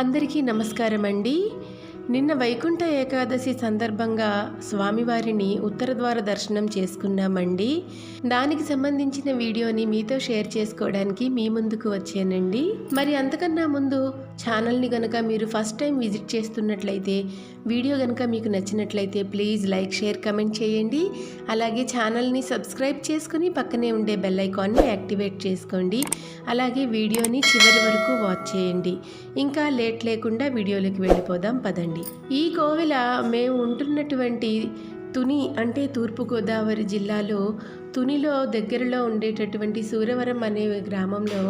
అందరికీ నమస్కారం అండి నిన్న వైకుంఠ ఏకాదశి సందర్భంగా స్వామివారిని ఉత్తర ద్వార దర్శనం చేసుకున్నామండి. దానికి సంబంధించిన వీడియోని మీతో షేర్ చేసుకోవడానికి మీ ముందుకు వచ్చానండి. మరి అంతకన్నా ముందు ఛానల్ని గనక మీరు ఫస్ట్ టైం విజిట్ చేస్తున్నట్లయితే వీడియో గనక మీకు నచ్చినట్లయితే ప్లీజ్ లైక్ షేర్ కమెంట్ చేయండి. అలాగే ఛానల్ని సబ్స్క్రైబ్ చేసుకుని పక్కనే ఉండే బెల్ ఐకాన్ని యాక్టివేట్ చేసుకోండి. అలాగే వీడియోని చివరి వరకు వాచ్ చేయండి. ఇంకా లేట్ లేకుండా వీడియోలోకి వెళ్ళిపోదాం పదండి. ఈ కోవెల మేము ఉంటున్నటువంటి తుని అంటే తూర్పుగోదావరి జిల్లాలో తునిలో దగ్గరలో ఉండేటటువంటి సూరవరం అనే గ్రామంలో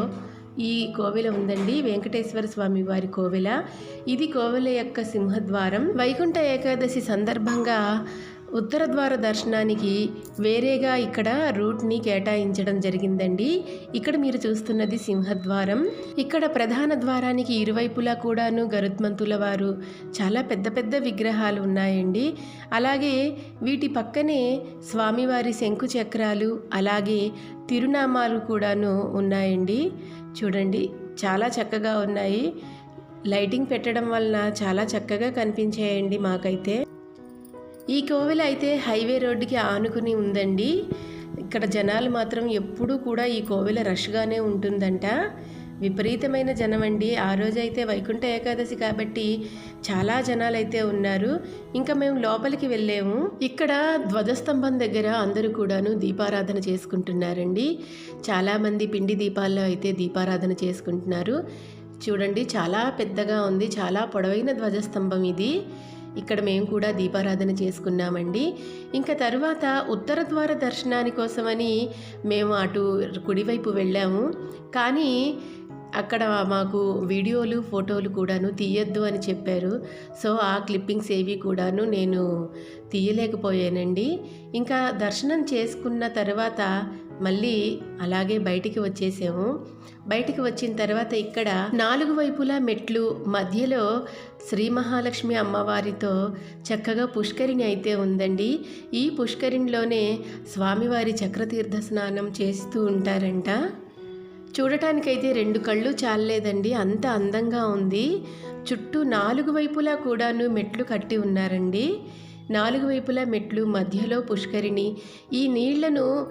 ఈ కోవెల ఉందండి వెంకటేశ్వర స్వామి వారి కోవెల. ఇది కోవెల యొక్క సింహద్వారం. వైకుంఠ ఏకాదశి సందర్భంగా ఉత్తర ద్వార దర్శనానికి వేరేగా ఇక్కడ రూట్ని కేటాయించడం జరిగిందండి. ఇక్కడ మీరు చూస్తున్నది సింహద్వారం. ఇక్కడ ప్రధాన ద్వారానికి ఇరువైపులా కూడాను గరుత్మంతుల వారు చాలా పెద్ద పెద్ద విగ్రహాలు ఉన్నాయండి. అలాగే వీటి పక్కనే స్వామివారి శంకు చక్రాలు అలాగే తిరునామాలు కూడాను ఉన్నాయండి. చూడండి చాలా చక్కగా ఉన్నాయి. లైటింగ్ పెట్టడం వలన చాలా చక్కగా కనిపించాయండి మాకైతే. ఈ కోవెల అయితే హైవే రోడ్డుకి ఆనుకుని ఉందండి. ఇక్కడ జనాలు మాత్రం ఎప్పుడూ కూడా ఈ కోవెల రష్గానే ఉంటుందంట. విపరీతమైన జనం అండి ఆ రోజైతే వైకుంఠ ఏకాదశి కాబట్టి చాలా జనాలు అయితే ఉన్నారు. ఇంకా మేము లోపలికి వెళ్ళాము. ఇక్కడ ధ్వజస్తంభం దగ్గర అందరూ కూడాను దీపారాధన చేసుకుంటున్నారండి. చాలామంది పిండి దీపాల్లో అయితే దీపారాధన చేసుకుంటున్నారు. చూడండి చాలా పెద్దగా ఉంది. చాలా పొడవైన ధ్వజస్తంభం ఇది. ఇక్కడ మేము కూడా దీపారాధన చేసుకున్నామండి. ఇంకా తర్వాత ఉత్తర ద్వార దర్శనాని కోసమని మేము అటు కుడివైపు వెళ్ళాము. కానీ అక్కడ మాకు వీడియోలు ఫోటోలు కూడాను తీయొద్దు అని చెప్పారు. సో ఆ క్లిప్పింగ్స్ ఏవి కూడాను నేను తీయలేకపోయానండి. ఇంకా దర్శనం చేసుకున్న తర్వాత మళ్ళీ అలాగే బయటికి వచ్చేసాము. బయటికి వచ్చిన తర్వాత ఇక్కడ నాలుగు వైపులా మెట్లు మధ్యలో శ్రీ మహాలక్ష్మి అమ్మవారితో చక్కగా పుష్కరిణి అయితే ఉందండి. ఈ పుష్కరిణిలోనే స్వామివారి చక్రతీర్థ స్నానం చేస్తూ ఉంటారంట. చూడటానికైతే రెండు కళ్ళు చాలలేదండి. అంత అందంగా ఉంది. చుట్టూ నాలుగు వైపులా కూడాను మెట్లు కట్టి ఉన్నారండి. నాలుగు వైపులా మెట్లు మధ్యలో పుష్కరిణి. ఈ నీళ్ళను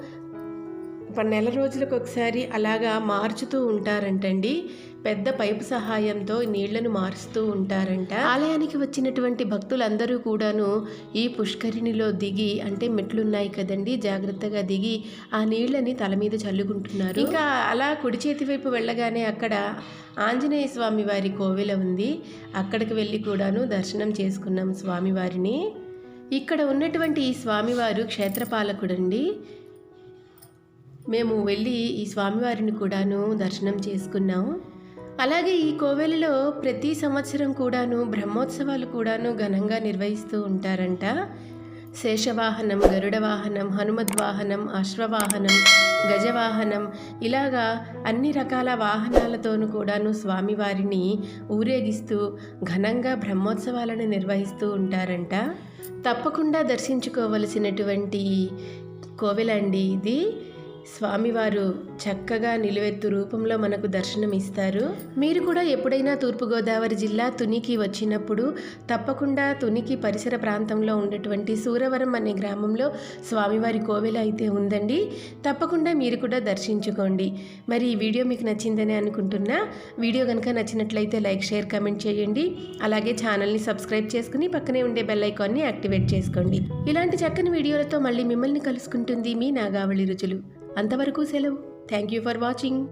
నెల రోజులకు ఒకసారి అలాగా మార్చుతూ ఉంటారంటండి. పెద్ద పైపు సహాయంతో నీళ్ళను మారుస్తూ ఉంటారంట. ఆలయానికి వచ్చినటువంటి భక్తులందరూ కూడాను ఈ పుష్కరిణిలో దిగి అంటే మెట్లున్నాయి కదండి జాగ్రత్తగా దిగి ఆ నీళ్ళని తల మీద చల్లుకుంటున్నారు. ఇంకా అలా కుడి చేతి వైపు వెళ్ళగానే అక్కడ ఆంజనేయ స్వామి వారి కోవెల ఉంది. అక్కడికి వెళ్ళి కూడాను దర్శనం చేసుకున్నాం స్వామివారిని. ఇక్కడ ఉన్నటువంటి ఈ స్వామివారు క్షేత్రపాలకుడండి. మేము వెళ్ళి ఈ స్వామివారిని కూడాను దర్శనం చేసుకున్నాము అలాగే ఈ కోవెలలో ప్రతి సంవత్సరం కూడాను బ్రహ్మోత్సవాలు కూడాను ఘనంగా నిర్వహిస్తూ ఉంటారంట. శేషవాహనం గరుడవాహనం హనుమద్వాహనం అశ్వవాహనం గజవాహనం ఇలాగా అన్ని రకాల వాహనాలతోనూ కూడాను స్వామివారిని ఊరేగిస్తూ ఘనంగా బ్రహ్మోత్సవాలను నిర్వహిస్తూ ఉంటారంట. తప్పకుండా దర్శించుకోవలసినటువంటి కోవెలండి ఇది. స్వామివారు చక్కగా నిలువెత్తు రూపంలో మనకు దర్శనం ఇస్తారు మీరు కూడా ఎప్పుడైనా తూర్పుగోదావరి జిల్లా తునికి వచ్చినప్పుడు తప్పకుండా తునికి పరిసర ప్రాంతంలో ఉన్నటువంటి సూరవరం అనే గ్రామంలో స్వామివారి కోవెల అయితే ఉందండి. తప్పకుండా మీరు కూడా దర్శించుకోండి. మరి ఈ వీడియో మీకు నచ్చిందని అనుకుంటున్నా వీడియో కనుక నచ్చినట్లయితే లైక్ షేర్ కమెంట్ చేయండి. అలాగే ఛానల్ని సబ్స్క్రైబ్ చేసుకుని పక్కనే ఉండే బెల్ ఐకాన్ని యాక్టివేట్ చేసుకోండి. ఇలాంటి చక్కని వీడియోలతో మళ్ళీ మిమ్మల్ని కలుసుకుంటుంది మీ నాగావళి రుచులు. అంతవరకు సెలవు. Thank you for watching